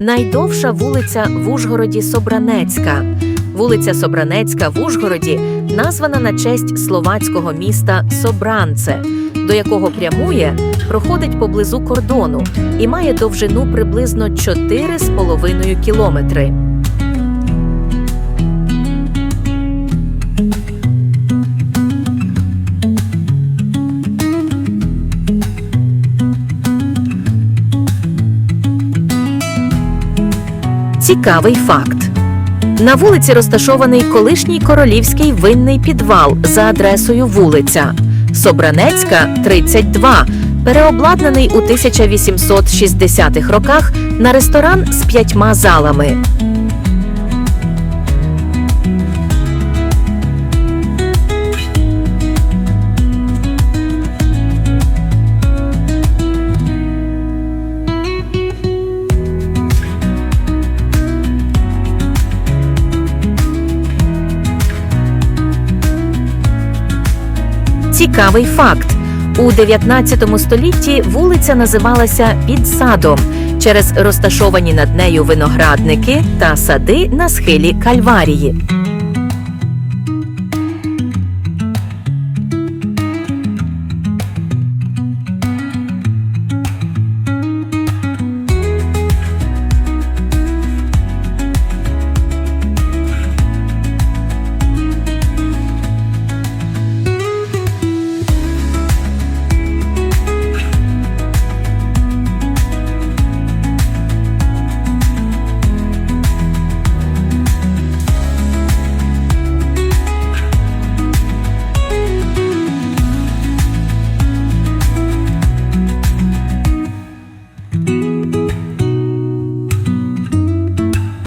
Найдовша вулиця в Ужгороді Собранецька. Вулиця Собранецька в Ужгороді названа на честь словацького міста Собранце, до якого прямує, проходить поблизу кордону і має довжину приблизно 4,5 кілометри. Цікавий факт. На вулиці розташований колишній королівський винний підвал за адресою вулиця Собранецька, 32, переобладнаний у 1860-х роках на ресторан з п'ятьма залами. Цікавий факт. У 19 столітті вулиця називалася Підсадом через розташовані над нею виноградники та сади на схилі Кальварії.